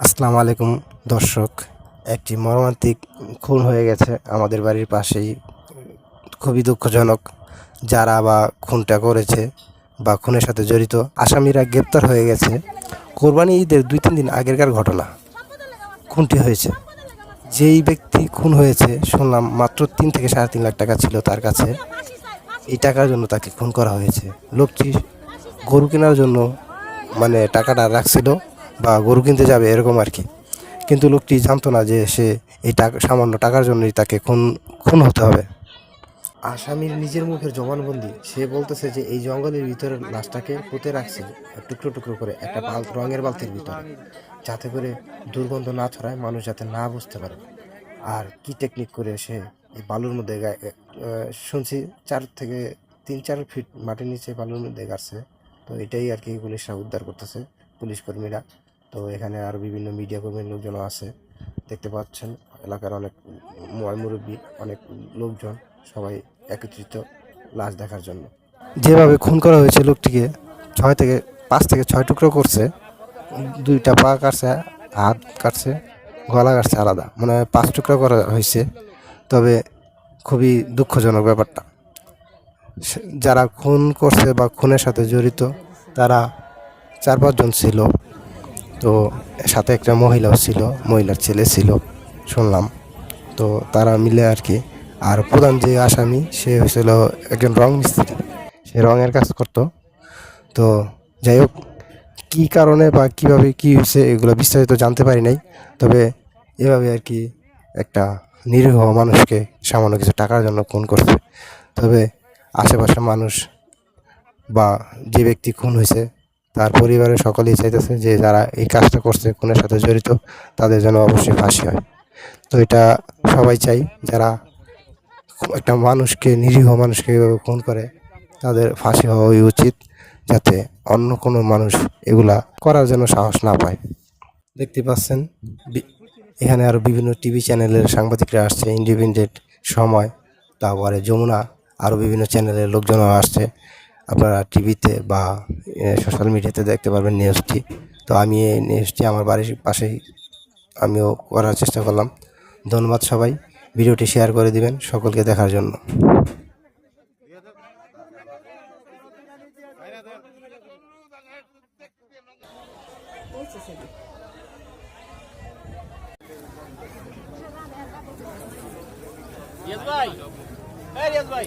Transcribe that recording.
আসসালামু আলাইকুম, দর্শক। একটি মর্মান্তিক খুন হয়ে গেছে আমাদের বাড়ির পাশেই। খুবই দুঃখজনক। যারা বা খুনটা করেছে বা খুনের সাথে জড়িত, আসামিরা গ্রেপ্তার হয়ে গেছে। কোরবানি ঈদের দুই তিন দিন আগেরকার ঘটনা। খুনটি হয়েছে। যেই ব্যক্তি খুন হয়েছে, শুনলাম মাত্র তিন থেকে সাড়ে তিন লাখ টাকা ছিল তার কাছে। এই টাকার জন্য তাকে খুন করা হয়েছে। লোকটি গরু কেনার জন্য মানে টাকাটা রাখছিল বা গরু কিনতে যাবে এরকম আর কি। কিন্তু লোকটি জানতো না যে সে এই টাকা, সামান্য টাকার জন্যই তাকে খুন খুন হতে হবে। আসামির নিজের মুখের জবানবন্দি। সে বলতেছে যে এই জঙ্গলের ভিতরে লাশটাকে পুঁতে রাখছে টুকরো টুকরো করে একটা বাল, রঙের বালতির ভিতরে। যাতে করে দুর্গন্ধ না ছড়ায়, মানুষ যাতে না বুঝতে পারে। আর কি টেকনিক করে সে এই বালুর মধ্যে শুনছি চার থেকে তিন চার ফিট মাটির নিচে বালুর মধ্যে গাড়ছে। তো এটাই আর কি পুলিশরা উদ্ধার করতেছে, পুলিশ কর্মীরা। তো এখানে আর বিভিন্ন মিডিয়া কর্মীর লোকজনও আছে, দেখতে পাচ্ছেন। এলাকার অনেক মুরব্বী, অনেক লোকজন সবাই একত্রিত লাশ দেখার জন্য। যেভাবে খুন করা হয়েছে লোকটিকে, ছয় থেকে পাঁচ থেকে ছয় টুকরো করছে। দুইটা পা কাটছে, হাত কাটছে। গলা কাটছে আলাদা। মানে পাঁচ টুকরো করা হয়েছে। তবে খুবই দুঃখজনক ব্যাপারটা। যারা খুন করছে বা খুনের সাথে জড়িত, তারা চার পাঁচজন ছিল। তো সাথে একটা মহিলাও ছিল, মহিলার ছেলে ছিল, শুনলাম। তো তারা মিলে আর কি। আর প্রধান যে আসামি, সে হয়েছিল একজন রং মিস্ত্রি। সে রঙের কাজ করতো। তো যাই হোক কী কারণে বা কীভাবে কী হয়েছে এগুলো বিস্তারিত জানতে পারি নাই। তবে এভাবে আর কি একটা নিরীহ মানুষকে সামান্য কিছু টাকার জন্য খুন করছে। তবে আশেপাশের মানুষ বা যে ব্যক্তি খুন হয়েছে, তার পরিবারের সকলেই চাইতেছে যে যারা এই কাজটা করছে, খুনের সাথে জড়িত, তাদের জন্য অবশ্যই ফাঁসি হয়। তো এটা সবাই চাই যারা একটা মানুষকে, নিরীহ মানুষকে এভাবে খুন করে, তাদের ফাঁসি হওয়াই উচিত। যাতে অন্য কোনো মানুষ এগুলা করার জন্য সাহস না পায়। দেখতে পাচ্ছেন এখানে আরও বিভিন্ন টিভি চ্যানেলের সাংবাদিকরা আসছে ইন্ডিপেন্ডেন্ট সময়, তারপরে যমুনা আরও বিভিন্ন চ্যানেলের লোকজনও আসছে। আপনারা টিভিতে বা সোশ্যাল মিডিয়াতে দেখতে পারবেন নিউজটি তো আমি এই নিউজটি আমার বাড়ির পাশেই আমিও করার চেষ্টা করলাম। ধন্যবাদ সবাই। ভিডিওটি শেয়ার করে দিবেন সকলকে দেখার জন্য। রিয়াজ ভাই রিয়াজ ভাই